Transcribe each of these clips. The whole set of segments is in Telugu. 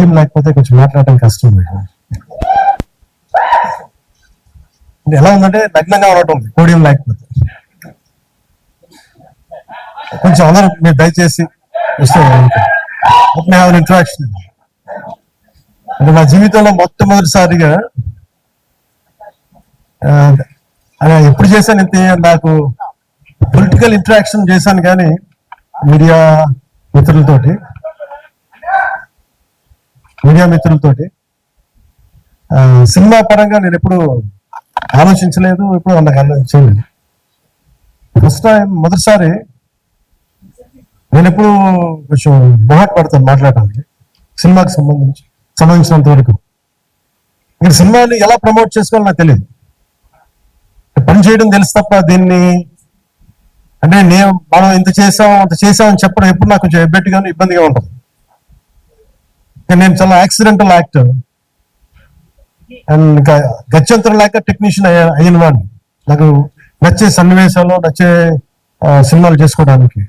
పోడియం లేకపోతే కొంచెం మాట్లాడటం కష్టం మేడం. ఎలా ఉందంటే నగ్నంగా ఉండటం ఉంది పోడియం లేకపోతే. కొంచెం అందరూ మీరు దయచేసి వస్తే హ్యావ్ ఇంట్రాక్షన్ అంటే నా జీవితంలో మొట్టమొదటిసారిగా ఎప్పుడు చేశాను ఇంత నాకు పొలిటికల్ ఇంటరాక్షన్ చేశాను కానీ మీడియా మిత్రులతోటి. మీడియా మిత్రులతోటి. సినిమా పరంగా నేను ఎప్పుడు ఆలోచించలేదు ఎప్పుడు నాకు ఆలోచించలేదు ఫస్ట్ టైం మొదటిసారి నేను ఎప్పుడు కొంచెం మొహాట్ పడతాను మాట్లాడడానికి సినిమాకి సంబంధించి సంబంధించినంత వరకు. ఇక్కడ సినిమాని ఎలా ప్రమోట్ చేసుకోవాలో నాకు తెలియదు. పని చేయడం తెలుసు తప్ప దీన్ని అంటే నేను మనం ఇంత చేసాం అంత చేసాం అని చెప్పడం ఎప్పుడు నాకు కొంచెం ఎబ్బెట్టుగాను ఇబ్బందిగా ఉంటుంది. నేను చాలా యాక్సిడెంటల్ యాక్టర్ అండ్ ఇంకా గత్యంతరం లేక టెక్నీషియన్ అయిన వాడిని. నాకు నచ్చే సన్నివేశాలు నచ్చే సినిమాలు చేసుకోవడానికి.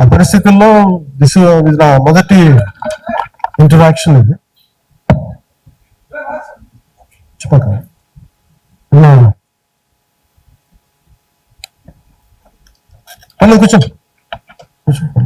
ఆ పరిస్థితుల్లో దిస్ నా మొదటి ఇంటరాక్షన్ ఇది. చెప్పక. పర్లేదు కూర్చో. కూర్చో.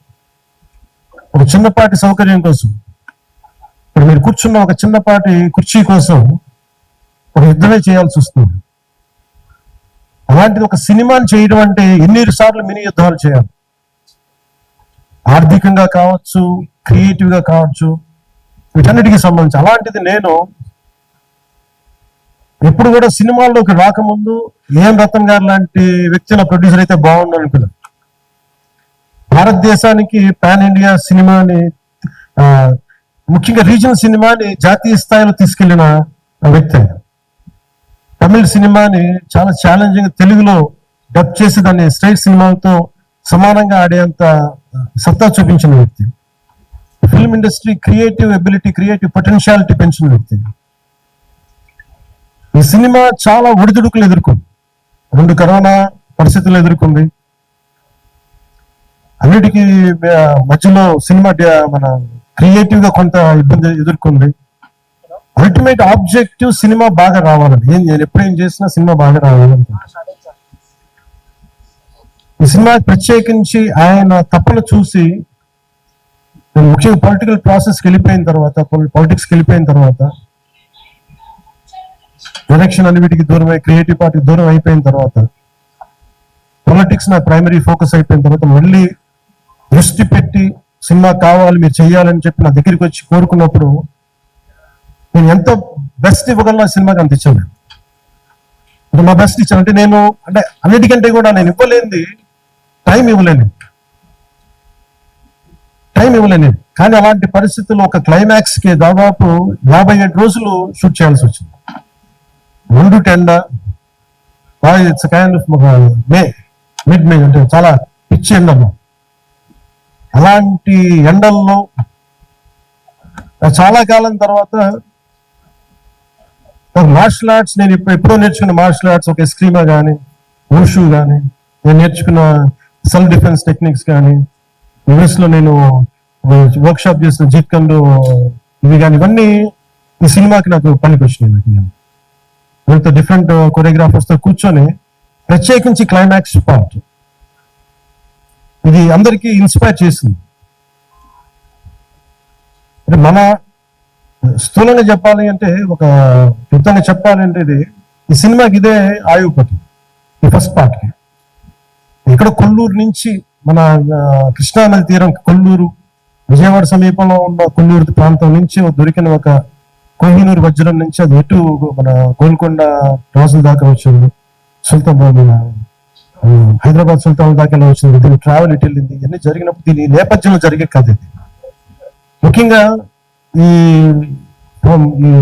ఒక చిన్నపాటి సౌకర్యం కోసం ఇప్పుడు మీరు కూర్చున్న ఒక చిన్నపాటి కుర్చీ కోసం ఒక యుద్ధమే చేయాల్సి వస్తుంది. అలాంటిది ఒక సినిమాని చేయడం అంటే ఎన్ని సార్లు మినీ యుద్ధాలు చేయాలి. ఆర్థికంగా కావచ్చు క్రియేటివ్గా కావచ్చు వీటన్నిటికి సంబంధించి. అలాంటిది నేను ఎప్పుడు కూడా సినిమాల్లోకి రాకముందు ఏం రతన్ గారు లాంటి వ్యక్తుల ప్రొడ్యూసర్ అయితే బాగుండు అనుకున్నాను భారతదేశానికి పాన్ ఇండియా సినిమాని ముఖ్యంగా రీజనల్ సినిమాని జాతీయ స్థాయిలో తీసుకెళ్ళిన వ్యక్తి. ఆయన తమిళ సినిమాని చాలా ఛాలెంజింగ్ తెలుగులో డబ్ చేసి దాన్ని స్ట్రైట్ సినిమాలతో సమానంగా ఆడేంత సత్తా చూపించిన వ్యక్తి. Film industry creative ability creative potentiality పెంచిన వ్యక్తి. ఈ సినిమా చాలా ఒడిదుడుకులు ఎదుర్కొంది. రెండు కరోనా పరిస్థితులు ఎదుర్కొంది. అన్నిటికీ మధ్యలో సినిమా మన క్రియేటివ్గా కొంత ఇబ్బంది ఎదుర్కొంది. అల్టిమేట్ ఆబ్జెక్టివ్ సినిమా బాగా రావాలని. ఏం నేను ఎప్పుడేం చేసినా సినిమా బాగా రావాలని ఈ సినిమా ప్రత్యేకించి ఆయన తప్పులు చూసి నేను ముఖ్యంగా పొలిటికల్ ప్రాసెస్కి వెళ్ళిపోయిన తర్వాత పాలిటిక్స్కి వెళ్ళిపోయిన తర్వాత ఎలక్షన్ దూరం దూరమై క్రియేటివ్ పార్టీకి దూరం అయిపోయిన తర్వాత పొలిటిక్స్ నా ప్రైమరీ ఫోకస్ అయిపోయిన తర్వాత మళ్ళీ దృష్టి పెట్టి సినిమా కావాలి మీరు చేయాలని చెప్పి నా దగ్గరికి వచ్చి కోరుకున్నప్పుడు నేను ఎంత బెస్ట్ ఇవ్వగలను సినిమాకి అంత ఇచ్చాను. అంటే నా బెస్ట్ ఇచ్చాను. అంటే నేను అంటే అన్నిటికంటే కూడా నేను ఇవ్వలేనిది టైం ఇవ్వలేను. టైం ఇవ్వలేను. కానీ అలాంటి పరిస్థితుల్లో ఒక క్లైమాక్స్కి దాదాపు యాభై ఏడు రోజులు షూట్ చేయాల్సి వచ్చింది. రెండు టెండా ten it's kind of May mid May అంటే చాలా పిచ్చి ఎండలు అలాంటి ఎండల్లో చాలా కాలం తర్వాత మార్షల్ ఆర్ట్స్ నేను ఇప్పుడు ఎప్పుడో నేర్చుకున్న మార్షల్ ఆర్ట్స్ ఒక ఎస్క్రీమా కానీ ఊషు కానీ నేను నేర్చుకున్న సెల్ఫ్ డిఫెన్స్ టెక్నిక్స్ కానీ యుఎస్లో నేను వర్క్ షాప్ చేసిన జీత్ కండు ఇవి కానీ ఇవన్నీ ఈ సినిమాకి నాకు పనికి వచ్చినాయి నాకు నేను వీళ్ళతో డిఫరెంట్ కొరియోగ్రాఫర్స్తో కూర్చొని ప్రత్యేకించి క్లైమాక్స్ పార్ట్. ఇది అందరికీ ఇన్స్పైర్ చేసింది. అంటే మన స్థూలంగా చెప్పాలి అంటే ఒక క్లుప్తంగా చెప్పాలి అంటే ఇది ఈ సినిమాకి ఇదే ఆయుపతి ఈ ఫస్ట్ పార్ట్కి ఇక్కడ కొల్లూరు నుంచి మన కృష్ణానది తీరం కొల్లూరు విజయవాడ సమీపంలో ఉన్న కొల్లూరు ప్రాంతం నుంచి దొరికిన ఒక కోహినూరు వజ్రం నుంచి అది ఎటు మన గోల్కొండ రోజుల దాకా వచ్చింది సుల్తాన్ హైదరాబాద్ సుల్తాన్ దాకా ఎలా వచ్చింది దీని ట్రావెల్ ఇటు వెళ్ళింది ఇవన్నీ జరిగినప్పుడు దీని నేపథ్యంలో జరిగే కథ ఇది. ముఖ్యంగా ఈ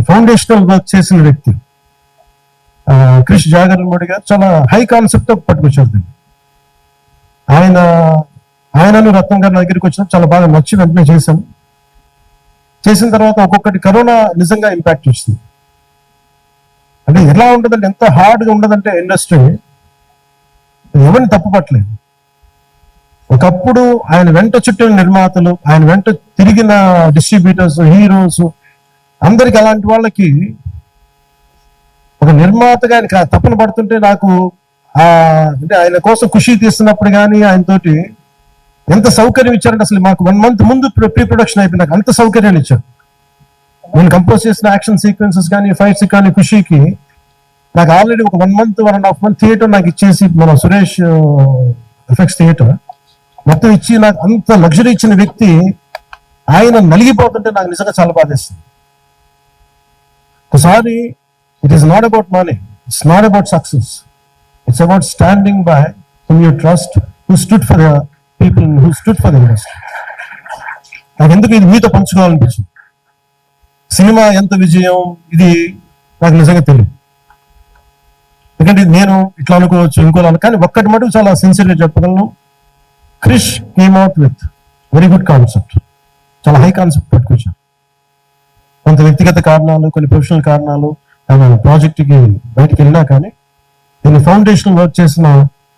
ఫౌండేషనల్ వర్క్ చేసిన వ్యక్తి క్రిష్ క్రిష్ జాగర్లమూడి గారు చాలా హై కాన్సెప్ట్ పట్టుకొచ్చారు దీన్ని. ఆయన ఆయనను రత్నం గారి దగ్గరికి వచ్చిన చాలా బాగా నచ్చి వెంటనే చేశాను చేసిన తర్వాత ఒక్కొక్కటి కరోనా నిజంగా ఇంపాక్ట్ వచ్చింది. అంటే ఎలా ఉండదంటే ఎంత హార్డ్గా ఉండదంటే ఇండస్ట్రీ ఎవరిని తప్పుపట్టలేదు ఒకప్పుడు ఆయన వెంట చుట్టిన నిర్మాతలు ఆయన వెంట తిరిగిన డిస్ట్రిబ్యూటర్స్ హీరోస్ అందరికి అలాంటి వాళ్ళకి ఒక నిర్మాతగా ఆయన కా- పడుతుంటే నాకు అంటే ఆయన కోసం ఖుషి తీస్తున్నప్పుడు కానీ ఆయనతోటి ఎంత సౌకర్యం ఇచ్చారంటే అసలు మాకు వన్ మంత్ ముందు ప్రీ ప్రొడక్షన్ అయిపోయినాక అంత సౌకర్యాన్ని ఇచ్చారు. నేను కంపోజ్ చేసిన యాక్షన్ సీక్వెన్సెస్ కానీ ఫైట్స్ కానీ ఖుషికి నాకు ఆల్రెడీ ఒక one month one and half month theatre నాకు ఇచ్చేసి మన సురేష్ ఎఫెక్ట్స్ థియేటర్ మొత్తం ఇచ్చి నాకు అంత లగ్జరీ ఇచ్చిన వ్యక్తి ఆయన నలిగిపోతుంటే నాకు నిజంగా చాలా బాధేస్తుంది. ఒకసారి it is not about money it's not about success it's about standing by whom you trust who stood for the people who stood for the industry నాకు ఎందుకు ఇది మీతో పంచుకోవాలనిపించింది? సినిమా ఎంత విజయం? ఇది నాకు నిజంగా తెలియదు. ఎందుకంటే నేను ఇట్లా అనుకోవచ్చు ఇంకోలా కానీ ఒక్కటి మటుకు చాలా సిన్సియర్గా చెప్పగలను. Krish came out with very good concept చాలా హై కాన్సెప్ట్ పట్టుకొచ్చాను కొంత వ్యక్తిగత కారణాలు కొన్ని ప్రొఫెషనల్ కారణాలు ప్రాజెక్ట్కి బయటికి వెళ్ళినా కానీ దీన్ని ఫౌండేషన్ వర్క్ చేసిన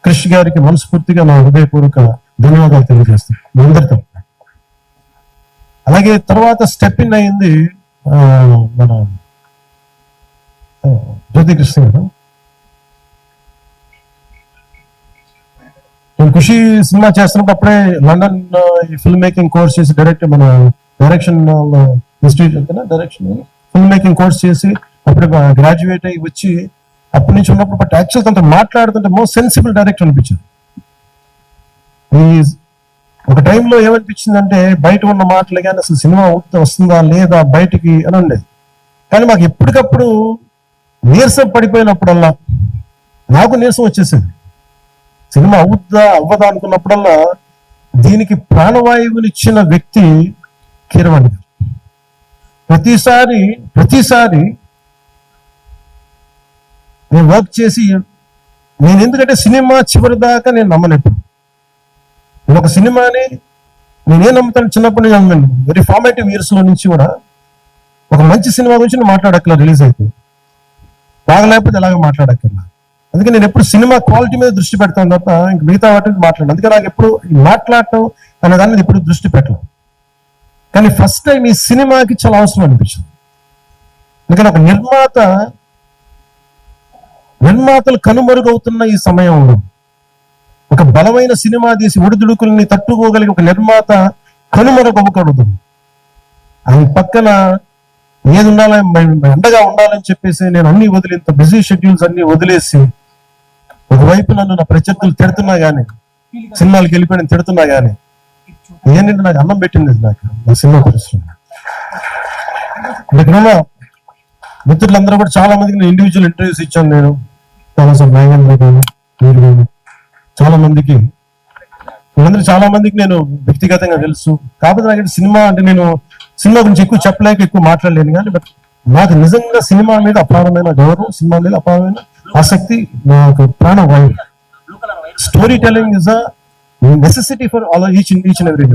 క్రిష్ గారికి మనస్ఫూర్తిగా నా హృదయపూర్వక ధన్యవాదాలు తెలియజేస్తాను. మీ అందరితో. అలాగే తర్వాత స్టెప్ ఇన్ అయింది మన జ్యోతికృష్ణ గారు. నేను ఖుషి సినిమా చేస్తున్నప్పుడే అప్పుడే లండన్ ఈ ఫిల్మ్ మేకింగ్ కోర్స్ చేసి డైరెక్ట్ మన డైరెక్షన్ ఇన్స్టిట్యూట్ అంతేనా? డైరెక్షన్ ఫిల్మ్ మేకింగ్ కోర్స్ చేసి అప్పుడు గ్రాడ్యుయేట్ అయ్యి వచ్చి అప్పటి నుంచి ఉన్నప్పుడు బట్ యాక్చువల్ తనతో మాట్లాడుతుంటే మోస్ట్ సెన్సిబుల్ డైరెక్టర్ అనిపించింది ఈ ఒక టైంలో ఏమనిపించిందంటే బయట ఉన్న మాటలు కానీ అసలు సినిమా వస్తుందా లేదా బయటికి అని ఉండేది. కానీ మాకు ఎప్పటికప్పుడు నీరసం పడిపోయినప్పుడల్లా నాకు నీరసం వచ్చేసింది. సినిమా అవుద్దా అవ్వదా అనుకున్నప్పుడల్లా దీనికి ప్రాణవాయువునిచ్చిన వ్యక్తి కీరవాణి గారు. ప్రతిసారి ప్రతిసారి నేను వర్క్ చేసి నేను ఎందుకంటే సినిమా చివరి దాకా నేను నమ్మలేదు. నేను ఒక సినిమాని నేనేం నమ్ముతాను చిన్నప్పటి నుంచి నమ్మాను. వెరీ ఫార్మేటివ్ ఇయర్స్లో నుంచి కూడా ఒక మంచి సినిమా గురించి నేను మాట్లాడక్కల రిలీజ్ అయితే. బాగా లేకపోతే ఎలాగ మాట్లాడక్కర్లా అందుకే నేను ఎప్పుడు సినిమా క్వాలిటీ మీద దృష్టి పెడతాను తప్ప ఇంక మిగతా వాటి మీద మాట్లాడను. అందుకే నాకు ఎప్పుడు మాట్లాడటం అనే దాని మీద ఎప్పుడు దృష్టి పెట్టను. కానీ ఫస్ట్ టైం ఈ సినిమాకి చాలా అవసరం అనిపించింది. ఎందుకంటే ఒక నిర్మాత నిర్మాతలు కనుమరుగవుతున్న ఈ సమయంలో ఒక బలమైన సినిమా తీసి ఒడిదుడుకుల్ని తట్టుకోగలిగే ఒక నిర్మాత కనుమరుగవ్వకూడదు. ఆయన పక్కన ఏది ఉండాలని అండగా ఉండాలని చెప్పేసి నేను అన్ని వదిలి ఇంత బిజీ షెడ్యూల్స్ అన్ని వదిలేసి ఒకవైపు నన్ను నా ప్రత్యర్థులు తిడుతున్నా గానీ సినిమాలకు వెళ్ళిపోయిన తిడుతున్నా గానీ ఏంటంటే నాకు అన్నం పెట్టింది నాకు. నా సినిమా పరిశ్రమ ఇక్కడ మిత్రులందరూ కూడా చాలా మందికి నేను ఇండివిజువల్ ఇంటర్వ్యూస్ ఇచ్చాను నేను. చాలా నాగేంద్ర గారు మీరు చాలా మందికి. వీళ్ళందరూ చాలా మందికి నేను వ్యక్తిగతంగా తెలుసు. కాకపోతే నాకు సినిమా అంటే నేను సినిమా గురించి ఎక్కువ చెప్పలేక ఎక్కువ మాట్లాడలేను కానీ బట్ నాకు నిజంగా సినిమా మీద అపారమైన గౌరవం సినిమా మీద అపారమైన ఆసక్తి నాకు ప్రాణం story telling is a necessity for all each each and every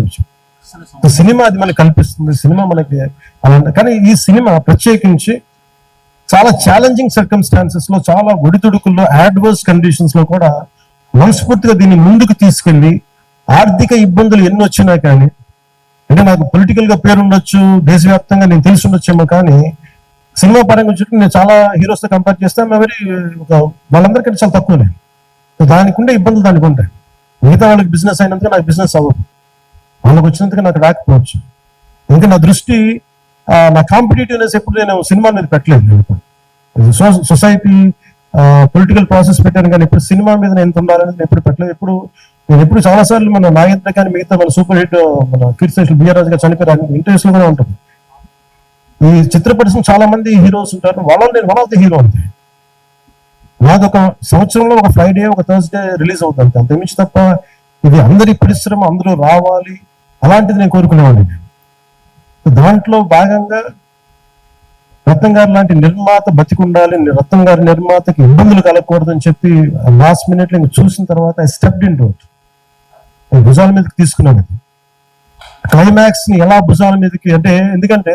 cinema అది మనకి కల్పిస్తుంది సినిమా మనకి అలాంటి కానీ ఈ సినిమా ప్రత్యేకించి చాలా ఛాలెంజింగ్ సర్కమ్స్టాన్సెస్లో చాలా ఒడిదుడుకుల్లో అడ్వర్స్ కండిషన్స్లో కూడా మనస్ఫూర్తిగా దీన్ని ముందుకు తీసుకెళ్ళి ఆర్థిక ఇబ్బందులు ఎన్ని వచ్చినా కానీ అంటే నాకు పొలిటికల్గా పేరు ఉండొచ్చు దేశవ్యాప్తంగా నేను తెలిసి ఉండొచ్చేమో కానీ సినిమా పరంగా చుట్టూ నేను చాలా హీరోస్తో కంపేర్ చేస్తే. మరి ఒక వాళ్ళందరికంటే చాలా తక్కువ నేను దానికి ఉండే ఇబ్బందులు దానికి ఉంటాయి. మిగతా వాళ్ళకి బిజినెస్ అయినందుకు నాకు బిజినెస్ అవ్వదు. వాళ్ళకి వచ్చినందుకు నాకు రాకపోవచ్చు. ఇంకా నా దృష్టి నా కాంపిటేటివ్నెస్ ఎప్పుడు నేను సినిమా మీద పెట్టలేదు నేను సో- సొసైటీ పొలిటికల్ ప్రాసెస్ పెట్టాను కానీ ఇప్పుడు సినిమా మీద నేను ఎంత ఉండాలని నేను ఎప్పుడు పెట్టలేదు. ఎప్పుడు నేను ఎప్పుడు చాలా సార్లు మన నాగేంద్ర కానీ మిగతా మన సూపర్ హిట్ మన కీర్తి బిఆర్ రాజు గారు చనిపోయారు. ఇంటర్వ్యూస్ కూడా ఉంటుంది. ఈ చిత్ర పరిశ్రమ చాలా మంది హీరోస్ ఉంటారు. వాళ్ళలో నేను వన్ ఆఫ్ ది హీరో అంతే. నాదొక సంవత్సరంలో ఒక ఫ్రైడే ఒక థర్స్డే రిలీజ్ అవుతుంది అంతే మించి తప్ప ఇది అందరి పరిశ్రమ అందరూ రావాలి అలాంటిది నేను కోరుకునేవాడిని. నేను. దాంట్లో భాగంగా రత్నం గారు లాంటి నిర్మాత బతికుండాలి రత్నం గారి నిర్మాతకి ఇబ్బందులు కలగకూడదని చెప్పి లాస్ట్ మినిట్లో చూసిన తర్వాత ఐ స్టెప్ ఇన్ రోడ్ నేను భుజాల మీదకి తీసుకున్నాను క్లైమాక్స్ని ఎలా భుజాల మీదకి అంటే ఎందుకంటే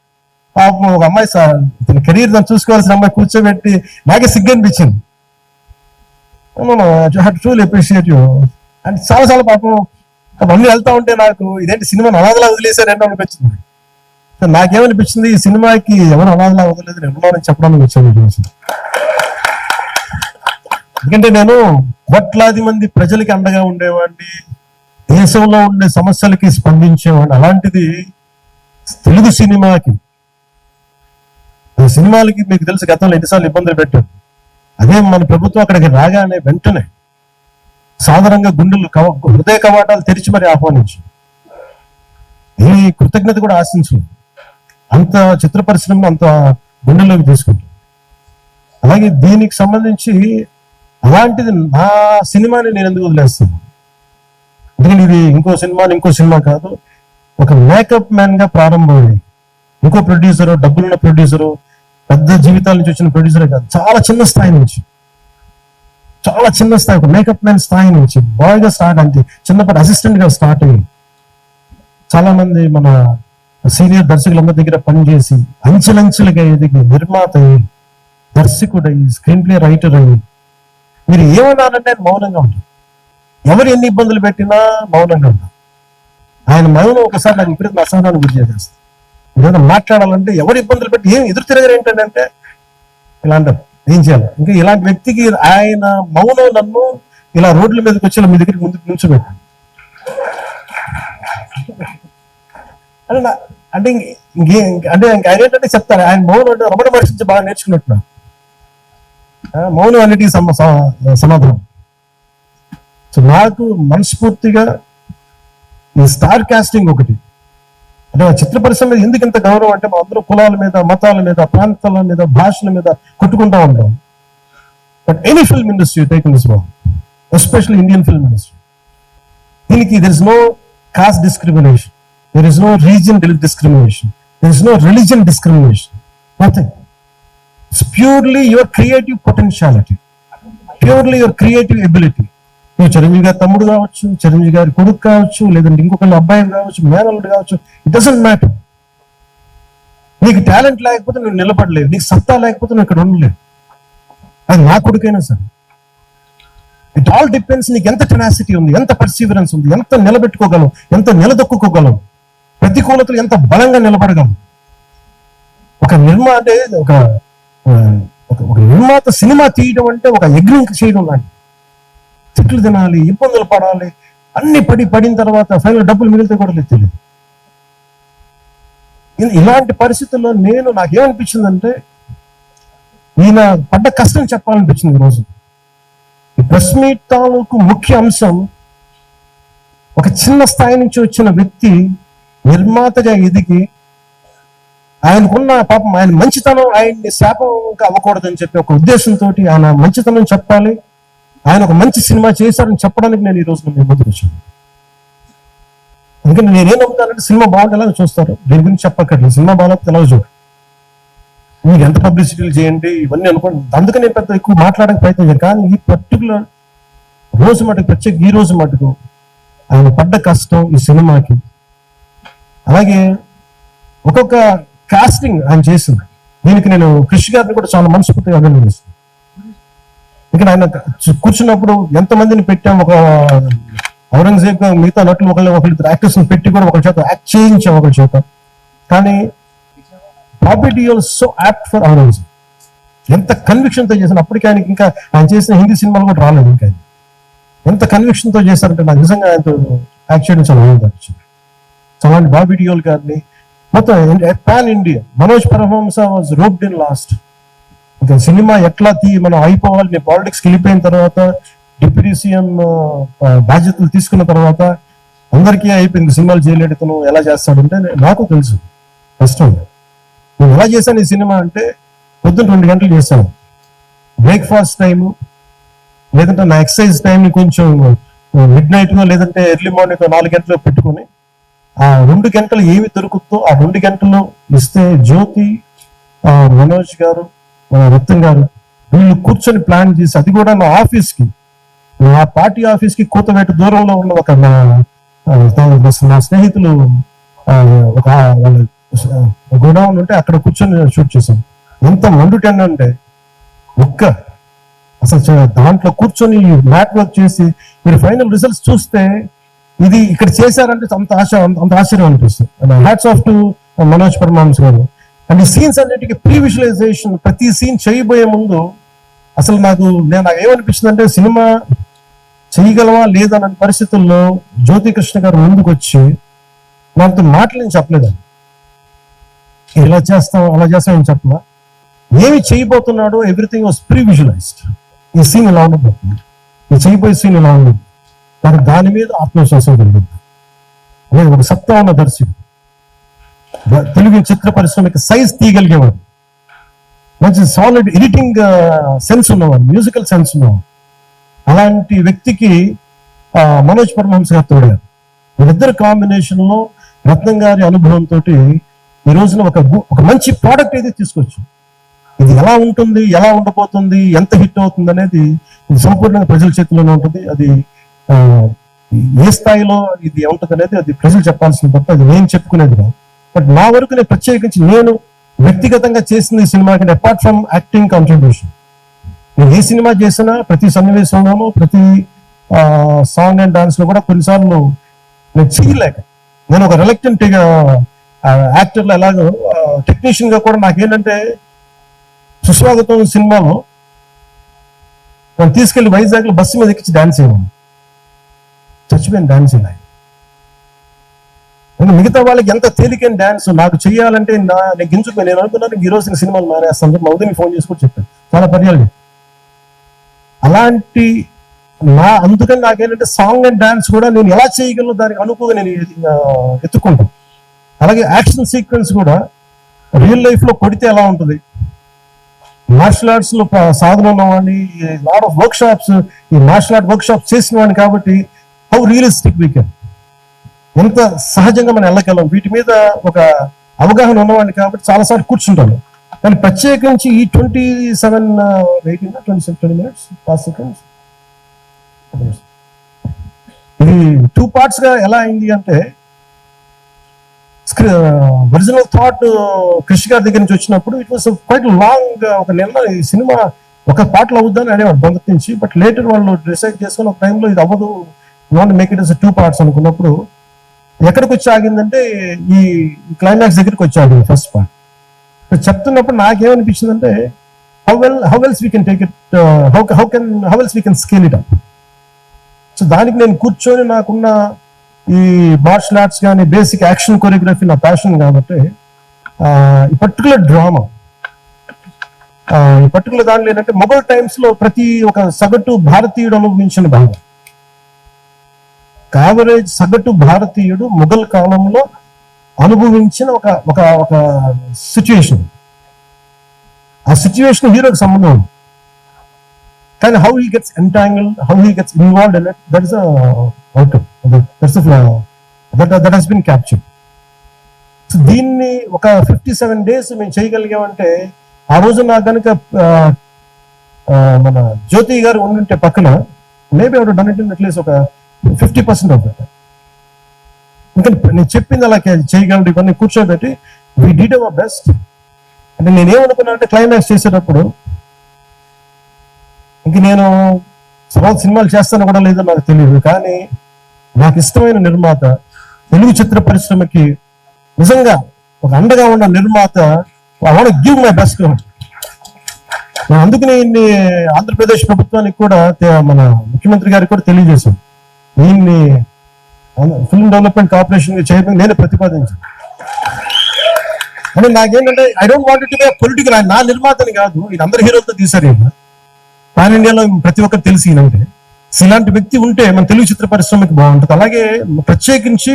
పాపం ఒక అమ్మాయి సార్ తన కెరీర్ తను చూసుకోవాల్సిన అమ్మాయి కూర్చోబెట్టి నాకే సిగ్గు అనిపించింది. ట్రూలీ అప్రిషియేట్ యూ అండ్ చాలా చాలా పాపం మమ్మీ వెళ్తా ఉంటే నాకు ఇదేంటి సినిమా అనాథలా వదిలేశారేంటో అనిపించింది. నాకేమనిపించింది ఈ సినిమాకి ఎవరు అనాథలా వదలేదు నేను చెప్పడానికి వచ్చాను ఎందుకంటే నేను కోట్లాది మంది ప్రజలకి అండగా ఉండేవాడిని దేశంలో ఉండే సమస్యలకి స్పందించేవాడిని. అలాంటిది తెలుగు సినిమాకి సినిమాలకి మీకు తెలుసు గతంలో ఎన్నిసార్లు ఇబ్బందులు పెట్టారు అదే మన ప్రభుత్వం అక్కడికి రాగానే వెంటనే సాధారణంగా గుండెలు కవ హృదయ కవాటాలు తెరిచి మరి ఆహ్వానించి. ఈ కృతజ్ఞత కూడా ఆశించలేదు అంత చిత్ర పరిశ్రమ అంత గుండెల్లోకి తీసుకుంటాం. అలాగే దీనికి సంబంధించి అలాంటిది నా సినిమాని నేను ఎందుకు వదిలేస్తాను ఎందుకంటే ఇది ఇంకో సినిమా ఇంకో సినిమా కాదు. ఒక మేకప్ మ్యాన్గా ప్రారంభమైంది. ఇంకో ప్రొడ్యూసరు డబ్బులున్న ప్రొడ్యూసరు పెద్ద జీవితాల నుంచి వచ్చిన ప్రొడ్యూసరే కాదు. చాలా చిన్న స్థాయి నుంచి. చాలా చిన్న స్థాయి మేకప్ మ్యాన్ స్థాయి నుంచి. బాయ్గా స్టార్ట్ అంతే చిన్నప్పటి అసిస్టెంట్గా స్టార్ట్ అయ్యి చాలా మంది మన సీనియర్ దర్శకులందరి దగ్గర పనిచేసి అంచెలంచెలుగా ఎదిగి నిర్మాత అయ్యి దర్శకుడు అయ్యి స్క్రీన్ ప్లే రైటర్ అయ్యి మీరు ఏమన్నారంటే నేను మౌనంగా ఉంటారు. ఎవరు ఎన్ని ఇబ్బందులు పెట్టినా మౌనంగా ఉంటాను ఆయన మౌనం ఒకసారి నాకు ఇప్పుడు అసహనాన్ని గురి చేసేస్తాను ఏదైనా మాట్లాడాలంటే ఎవరు ఇబ్బందులు పెట్టి ఏం ఎదురు తిరగరు ఏంటంటే ఇలాంటి ఏం చేయాలి? ఇంకా ఇలాంటి వ్యక్తికి ఆయన మౌనం నన్ను ఇలా రోడ్ల మీదకి వచ్చి మీ దగ్గరికి ముందుకు నుంచోబెట్టాను అంటే నా- అంటే ఇంకే అంటే ఇంక ఆయన ఏంటంటే చెప్తాను ఆయన మౌనం అంటే రమణ మహర్షి బాగా నేర్చుకున్నట్టు మౌనం అన్నిటికీ సమ- సమాధానం. సో నాకు మనస్ఫూర్తిగా ఈ స్టార్ కాస్టింగ్ ఒకటి. అంటే చిత్ర పరిశ్రమ ఎందుకు ఇంత గౌరవం అంటే మా అందరూ కులాల మీద మతాల మీద ప్రాంతాల మీద భాషల మీద కొట్టుకుంటా ఉంటాం but any film industry take this one especially Indian film industry దీనికి there is no caste discrimination there is no reason discrimination there is no religion discrimination nothing it's purely your creative potentiality purely your creative ability నువ్వు చిరంజీవి గారి తమ్ముడు కావచ్చు చిరంజీవి గారి కొడుకు కావచ్చు లేదంటే ఇంకొకళ్ళు అబ్బాయి కావచ్చు మేనల్లుడు కావచ్చు ఇట్ డజంట్ మ్యాటర్ నీకు టాలెంట్ లేకపోతే నువ్వు నిలబడలేదు నీకు సత్తా లేకపోతే నువ్వు ఇక్కడ ఉండలేదు. అది నా కొడుకైనా సరే. ఇట్ ఆల్ డిపెండ్స్ నీకు ఎంత టెనాసిటీ ఉంది ఎంత పర్సీవరెన్స్ ఉంది ఎంత నిలబెట్టుకోగలవు ఎంత నిలదొక్కుకోగలవు ప్రతికూలతలు ఎంత బలంగా నిలబడగలవు ఒక నిర్మాత అంటే ఒక ఒక- నిర్మాత సినిమా తీయడం అంటే ఒక యజ్ఞం చేయడం లాంటి తిట్లు తినాలి ఇబ్బందులు పడాలి. అన్ని పడి పడిన తర్వాత ఫైనల్ డబ్బులు మిగిలితే కూడా లేదు తెలియదు. ఇలాంటి పరిస్థితుల్లో నేను నాకేమనిపించిందంటే ఈయన పడ్డ కష్టం చెప్పాలనిపించింది ఈరోజు ఈ ప్రెస్ మీట్ తాలూకు ముఖ్య అంశం ఒక చిన్న స్థాయి నుంచి వచ్చిన వ్యక్తి నిర్మాతగా ఎదిగి ఆయనకున్న పాపం ఆయన మంచితనం ఆయన్ని శాపంగా అవ్వకూడదని చెప్పి ఒక ఉద్దేశంతో ఆయన మంచితనం చెప్పాలి. ఆయన ఒక మంచి సినిమా చేశారని చెప్పడానికి నేను ఈ రోజు మీ ముందుకు వచ్చాను. ఎందుకంటే నేనేం నమ్ముతానంటే సినిమా బాగుండేలాగా ఎలా చూస్తారు. దీని గురించి చెప్పక్కర్లేదు. సినిమా బాగాలేకపోతే ఎలా చూడు. మీరు ఎంత పబ్లిసిటీలు చేయండి ఇవన్నీ అనుకోండి. అందుకని నేను పెద్ద ఎక్కువ మాట్లాడడానికి ప్రయత్నం చేయను కానీ ఈ పర్టికులర్ రోజు మటుకు ప్రత్యేక ఈ రోజు మటుకు ఆయన పడ్డ కష్టం ఈ సినిమాకి. అలాగే ఒక్కొక్క కాస్టింగ్ ఆయన చేసింది. దీనికి నేను కృషి గారిని కూడా చాలా మనస్ఫూర్తిగా అభినందిస్తున్నాను. ఇక్కడ ఆయన కూర్చున్నప్పుడు ఎంతమందిని పెట్టాం? ఒక ఔరంగజేబ్ మిగతా నటులు ఒకళ్ళు ఒకళ్ళు యాక్టర్స్ పెట్టి కూడా ఒక చేత యాక్ట్ చేయించాం ఒక చేత. కానీ Bobby Deol so apt for Aurangzeb. ఎంత కన్విక్షన్తో చేసిన అప్పటికి ఆయనకి ఇంకా ఆయన చేసిన హిందీ సినిమాలు కూడా రాలేదు ఇంకా ఎంత కన్విక్షన్తో చేశారంటే నాకు నిజంగా ఆయనతో యాక్ట్ చేయడం చాలా అనిపించింది. సో అలాంటి బాబీ డియోల్ గారిని మొత్తం pan India Manoj Paramahamsa was roped in last ఇంకా సినిమా ఎట్లా తీ మనం అయిపోవాలి నేను పాలిటిక్స్కి వెళ్ళిపోయిన తర్వాత డిప్యూటీ సీఎం బాధ్యతలు తీసుకున్న తర్వాత అందరికీ అయిపోయింది సినిమాలు చేయలేడు తను ఎలా చేస్తాడంటే నాకు తెలుసు. కష్టం నేను ఎలా చేశాను ఈ సినిమా అంటే పొద్దున్న రెండు గంటలు చేశాను. బ్రేక్ఫాస్ట్ టైము లేదంటే నా ఎక్సర్సైజ్ టైంని కొంచెం మిడ్ నైట్ లేదంటే ఎర్లీ మార్నింగ్ నాలుగు గంటలు పెట్టుకొని ఆ రెండు గంటలు ఏమి దొరుకుతుందో ఆ రెండు గంటలు ఇస్తే జ్యోతి మనోజ్ గారు మన రతన్ గారు వీళ్ళు కూర్చొని ప్లాన్ చేసి అది కూడా నా ఆఫీస్కి నా పార్టీ ఆఫీస్కి కూతవేట దూరంలో ఉన్న ఒక నా నా స్నేహితులు ఒక వాళ్ళ గోడౌన్ ఉంటే అక్కడ కూర్చొని షూట్ చేశాం. ఎంత మండుటెన్ అంటే ఒక్క అసలు దాంట్లో కూర్చొని మ్యాట్ వర్క్ చేసి మీరు ఫైనల్ రిజల్ట్స్ చూస్తే ఇది ఇక్కడ చేశారంటే అంత ఆశ అంత ఆశ్చర్యం అనిపిస్తుంది. Hats off to Manoj Paramahamsa garu. And scenes అన్నిటికీ ప్రీ విజువలైజేషన్ ప్రతి సీన్ చేయబోయే ముందు అసలు నాకు నేను నాకు ఏమనిపించింది అంటే సినిమా చేయగలవా లేదన్న పరిస్థితుల్లో జ్యోతి కృష్ణ గారు ముందుకు వచ్చి నాతో మాటలు నేను చెప్పలేదండి. ఇలా చేస్తాం అలా చేస్తాం అని చెప్పలా ఏమి చేయబోతున్నాడో ఎవ్రీథింగ్ వాస్ ప్రీ విజువలైజ్డ్ ఈ సీన్ ఇలా ఉండబోతుంది? ఈ చేయబోయే సీన్ ఇలా ఉండదు నాకు దాని మీద ఆత్మవిశ్వాసం కలిగింది అనేది ఒక సత్తా ఉన్న దర్శకుడు తెలుగు చిత్ర పరిశ్రమకి సైజ్ తీయగలిగేవాడు. మంచి సాలిడ్ ఎడిటింగ్ సెన్స్ ఉన్నవాడు మ్యూజికల్ సెన్స్ ఉన్నవాడు. అలాంటి వ్యక్తికి మనోజ్ పరమహంస గారు తోడారు. వీళ్ళిద్దరు కాంబినేషన్లో రత్నం గారి అనుభవంతో ఈ రోజున ఒక ఒక మంచి ప్రోడక్ట్ అయితే తీసుకొచ్చు ఇది ఎలా ఉంటుంది ఎలా ఉండబోతుంది ఎంత హిట్ అవుతుంది అనేది ఇది సంపూర్ణంగా ప్రజల చేతిలోనే ఉంటుంది. అది ఏ స్థాయిలో ఇది ఉంటుంది అనేది అది ప్రజలు చెప్పాల్సిన తప్ప అది నేను చెప్పుకునేది కాదు. బట్ నా వరకు నేను ప్రత్యేకించి నేను వ్యక్తిగతంగా చేసిన ఈ సినిమాకి అపార్ట్ ఫ్రమ్ యాక్టింగ్ కాంట్రిబ్యూషన్ నేను ఏ సినిమా చేసినా ప్రతి సన్నివేశంలోనూ ప్రతి సాంగ్ అండ్ డాన్స్లో కూడా కొన్నిసార్లు నేను చేయలేక నేను ఒక రిలక్టెంట్ యాక్టర్లు ఎలాగో టెక్నీషియన్గా కూడా నాకేంటంటే సుస్వాగతం సినిమాలో నన్ను తీసుకెళ్ళి వైజాగ్లో బస్సు మీద ఎక్కించి డాన్స్ చేయమని. చచ్చిపోయిన డాన్స్ ఇలా మిగతా వాళ్ళకి ఎంత తేలికైన డాన్స్ నాకు చేయాలంటే నా నేను గింజుకుని నేను అనుకున్నాను ఈ రోజు సినిమాలు మానేస్తాను చెప్పి మౌదిని ఫోన్ చేసుకొని చెప్పాను. చాలా పర్యాలు అలాంటి నా అందుకని నాకేంటంటే సాంగ్ అండ్ డాన్స్ కూడా నేను ఎలా చేయగలను దానికి అనుకుగా నేను ఎత్తుకుంటాను. అలాగే యాక్షన్ సీక్వెన్స్ కూడా రియల్ లైఫ్లో కొడితే ఎలా ఉంటుంది? మార్షల్ ఆర్ట్స్లో సాధన ఉన్నవాడిని లాడ్ ఆఫ్ వర్క్ షాప్స్ ఈ మార్షల్ ఆర్ట్ వర్క్ షాప్స్ చేసిన వాడిని కాబట్టి హౌ రియలిస్టిక్ వీ కెన్ ఎంత సహజంగా మనం వెళ్ళగలం? వీటి మీద ఒక అవగాహన ఉన్నవాడిని కాబట్టి చాలాసార్లు కూర్చుంటాను కానీ ప్రత్యేకించి ఈ twenty seven eighteen twenty seven twenty minutes? Fast seconds? ఇది టూ పార్ట్స్గా ఎలా అయింది అంటే ఒరిజినల్ థాట్ కృషి గారి దగ్గర నుంచి వచ్చినప్పుడు ఇట్ వాస్ క్వైట్ లాంగ్ ఒక నెల ఈ సినిమా ఒక పాటలు అవుద్దని అనేవాడు మొదటి నుంచి. బట్ లేటర్ వాళ్ళు డిసైడ్ చేసుకుని ఒక టైంలో ఇది అవ్వదు. Want make it two parts అనుకున్నప్పుడు ఎక్కడికి వచ్చి ఆగిందంటే ఈ క్లైమాక్స్ దగ్గరికి వచ్చాడు ఫస్ట్ పార్ట్ చెప్తున్నప్పుడు నాకేమనిపించింది అంటే how well how wells we can take it how how can how wells we can scale it up so దానికి నేను కూర్చొని నాకున్న ఈ మార్షల్ ఆర్ట్స్ కానీ బేసిక్ యాక్షన్ కొరియోగ్రఫీ నా ప్యాషన్ కాబట్టి ఈ పర్టికులర్ డ్రామా ఈ పర్టికులర్ దాంట్లో ఏంటంటే మొబైల్ టైమ్స్లో ప్రతి ఒక సగటు భారతీయుడు అనుభవించిన భాగం యావరేజ్ సగటు భారతీయుడు మొఘల్ కాలంలో అనుభవించిన ఒక ఒక ఒక సిచ్యుయేషన్ ఆ సిచ్యువేషన్ హీరోకి సంబంధం ఉంది. కానీ how he gets entangle how he gets involved in it that is outcome that's that that has been captured so దీన్ని ఒక ఫిఫ్టీ సెవెన్ డేస్ మేము చేయగలిగామంటే ఆ రోజు నాకు కనుక మన జ్యోతి గారు ఉండుంటే పక్కన maybe out done it in at least ఒక ఫిఫ్టీ పర్సెంట్ ఆఫ్ దట్ ఎందుకంటే నేను చెప్పింది అలా చేయగలరు ఇవన్నీ కూర్చోబెట్టి వి డిడ్ అవర్ బెస్ట్ అంటే నేనేమనుకున్నా అంటే క్లైమాక్స్ చేసేటప్పుడు ఇంక నేను తర్వాత సినిమాలు చేస్తాను కూడా లేదో నాకు తెలియదు. కానీ నాకు ఇష్టమైన నిర్మాత తెలుగు చిత్ర పరిశ్రమకి నిజంగా ఒక అండగా ఉన్న నిర్మాత I want give my best నేను ఆంధ్రప్రదేశ్ ప్రభుత్వానికి కూడా మన ముఖ్యమంత్రి గారికి కూడా తెలియజేశాను. దీన్ని ఫిల్మ్ డెవలప్మెంట్ కార్పొరేషన్ చైర్మన్ నేను ప్రతిపాదించాను. అంటే నాకేంటంటే I don't want to be political నా నిర్మాతని కాదు ఇది అందరి హీరోలతో తీశారు ఈయన. పాన్ ఇండియాలో ప్రతి ఒక్కరు తెలిసి ఈయనంటే ఇలాంటి వ్యక్తి ఉంటే మన తెలుగు చిత్ర పరిశ్రమకి బాగుంటుంది. అలాగే ప్రత్యేకించి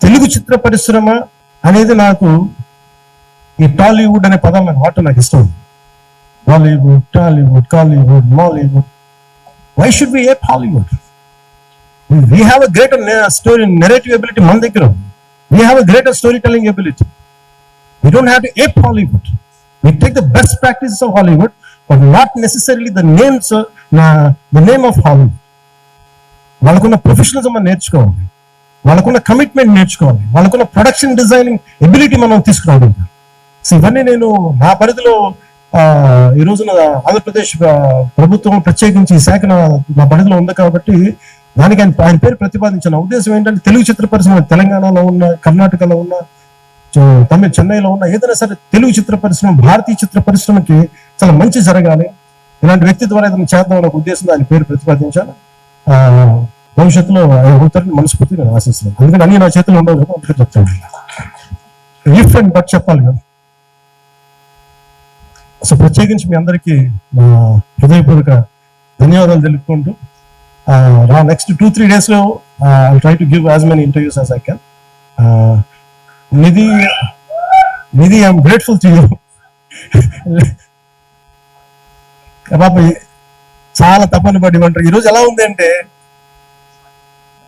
తెలుగు చిత్ర పరిశ్రమ అనేది నాకు ఈ టాలీవుడ్ అనే పదాలు నాకు వాడటం నాకు ఇష్టం. Bollywood Tollywood Kollywood Mollywood why should be a Hollywood we have a greater story narrative ability మన దగ్గర we have a greater story telling ability we don't have to ape Hollywood we take the best practices of Hollywood but not necessarily the names the name of Hollywood వాళ్ళకున్న ప్రొఫెషనలిజం మనం నేర్చుకోవాలి. వాళ్ళకున్న కమిట్మెంట్ నేర్చుకోవాలి. వాళ్ళకున్న ప్రొడక్షన్ డిజైనింగ్ ఎబిలిటీ మనం తీసుకురావడం సో ఇవన్నీ నేను నా పరిధిలో ఈ రోజున ఆంధ్రప్రదేశ్ ప్రభుత్వం ప్రత్యేకించి ఈ శాఖ నా పరిధిలో ఉంది కాబట్టి దానికి ఆయన ఆయన పేరు ప్రతిపాదించిన ఉద్దేశం ఏంటంటే తెలుగు చిత్ర పరిశ్రమ తెలంగాణలో ఉన్న కర్ణాటకలో ఉన్న తమిళ చెన్నైలో ఉన్న ఏదైనా సరే తెలుగు చిత్ర పరిశ్రమ భారతీయ చిత్ర పరిశ్రమకి చాలా మంచి జరగాలి. ఇలాంటి వ్యక్తి ద్వారా ఏదైనా చేద్దాం అనే ఉద్దేశం ఉద్దేశంతో ఆయన పేరు ప్రతిపాదించాను భవిష్యత్తులో ఆయన అవుతారని మనస్ఫూర్తి నేను ఆశిస్తున్నాను. ఎందుకంటే అన్ని నా చేతిలో ఉండవు కదా అందుకే చెప్తాను. ఇఫ్ అండ్ బట్ చెప్పాలి కదా. సో ప్రత్యేకించి మీ అందరికీ హృదయపూర్వక ధన్యవాదాలు తెలుపుకుంటూ నెక్స్ట్ టూ త్రీ డేస్లో I try to give as many interviews as I can Nidhi Nidhi I'm grateful to you బాబు చాలా తప్పని పడి ఉంటారు. ఈరోజు ఎలా ఉంది అంటే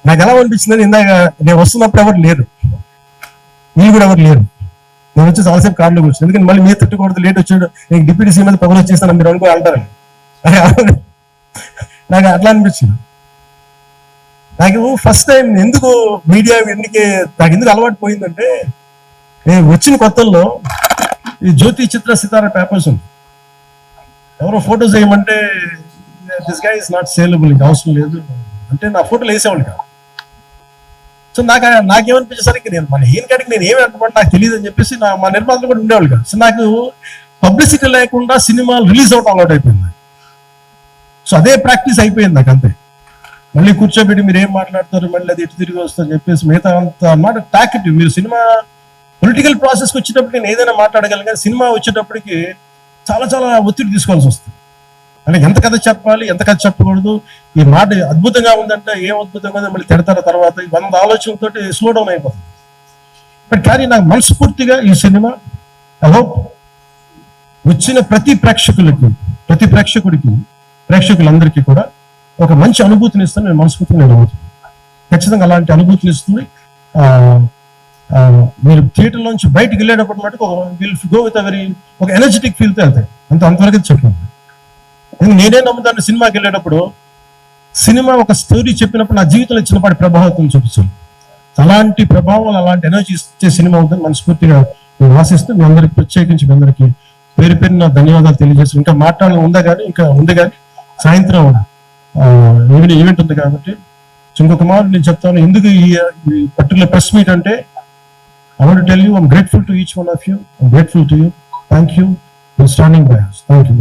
నాకు ఎలా అనిపించిందని ఇందాక నేను వస్తున్నప్పుడు ఎవరు లేరు. వీళ్ళు కూడా ఎవరు లేరు. నేను వచ్చి చాలాసేపు కార్లో కూర్చుని ఎందుకంటే మళ్ళీ మీరు తిట్టకూడదు లేట్ వచ్చాడు నేను డిప్యూటీ సీఎం మీద పగలు వచ్చేస్తాను మీరు అనుకో అంటారు నాకు అట్లా అనిపించింది. నాకు ఫస్ట్ టైం ఎందుకు మీడియా ఎందుకే నాకు ఎందుకు అలవాటు పోయిందంటే నేను వచ్చిన కొత్తల్లో ఈ జ్యోతి చిత్ర సితార పేపర్స్ ఉంది. ఎవరో ఫోటోస్ వేయమంటే దిస్గా ఇస్ నాట్ సేలబుల్ ఇంకా అవసరం లేదు. అంటే నా ఫోటోలు వేసేవాళ్ళు కాదు. సో నాకు నాకేమనిపించేసరికి నేను మన ఈయన కాడికి నేను ఏమి అంటున్నాను నాకు తెలియదు అని చెప్పేసి నా మా నిర్మాతలు కూడా ఉండేవాళ్ళు కాదు. సో నాకు పబ్లిసిటీ లేకుండా సినిమాలు రిలీజ్ అవడం అలవాటు అయిపోయింది సో అదే ప్రాక్టీస్ అయిపోయింది నాకు అంతే. మళ్ళీ కూర్చోబెట్టి మీరు ఏం మాట్లాడతారు మళ్ళీ అది ఎటు తిరిగి వస్తారు చెప్పేసి మిగతా అంత అన్నమాట టాకెట్ మీరు సినిమా పొలిటికల్ ప్రాసెస్కి వచ్చేటప్పుడు నేను ఏదైనా మాట్లాడగలను కానీ సినిమా వచ్చేటప్పటికి చాలా చాలా ఒత్తిడి తీసుకోవాల్సి వస్తుంది. అంటే ఎంత కథ చెప్పాలి ఎంత కథ చెప్పకూడదు ఈ మాట అద్భుతంగా ఉందంటే ఏం అద్భుతంగా ఉందో మళ్ళీ తిడతారు తర్వాత వంద ఆలోచనలతో స్లో డౌన్ అయిపోతుంది. బట్ కానీ నాకు మనస్ఫూర్తిగా ఈ సినిమా ఐ హోప్ వచ్చిన ప్రతి ప్రేక్షకులకి ప్రతి ప్రేక్షకుడికి ప్రేక్షకులందరికీ కూడా ఒక మంచి అనుభూతిని ఇస్తుంది నేను మనస్ఫూర్తిగా నేను నమ్ముతున్నాను. ఖచ్చితంగా అలాంటి అనుభూతిని ఇస్తుంది. మీరు థియేటర్ నుంచి బయటకు వెళ్ళేటప్పుడు మటుకు విల్ గో విత్ వెరీ ఒక ఎనర్జెటిక్ ఫీల్తో వెళ్తాయి. అంత అంతవరకు చెప్పాను నేనే నమ్ముతాను సినిమాకి వెళ్ళేటప్పుడు సినిమా ఒక స్టోరీ చెప్పినప్పుడు నా జీవితంలో చిన్నపాటి ప్రభావితం చూపించాను అలాంటి ప్రభావం అలాంటి ఎనర్జీ ఇచ్చే సినిమా ఉందని మనస్ఫూర్తిగా నేను ఆశిస్తూ మీ అందరికి ప్రత్యేకించి మీ అందరికీ పేరు పేరున ధన్యవాదాలు తెలియజేస్తాను ఇంకా మాట్లాడాలి ఉందా కానీ ఇంకా ఉంది కానీ సాయంత్రం ఈవెనింగ్ ఈవెంట్ ఉంది కాబట్టి ఇంకొక మాట నేను చెప్తాను. ఎందుకు ఈ పర్టికులర్ ప్రెస్ మీట్ అంటే I want tell you I'm grateful to each one of you I'm grateful to you thank you standing by thank you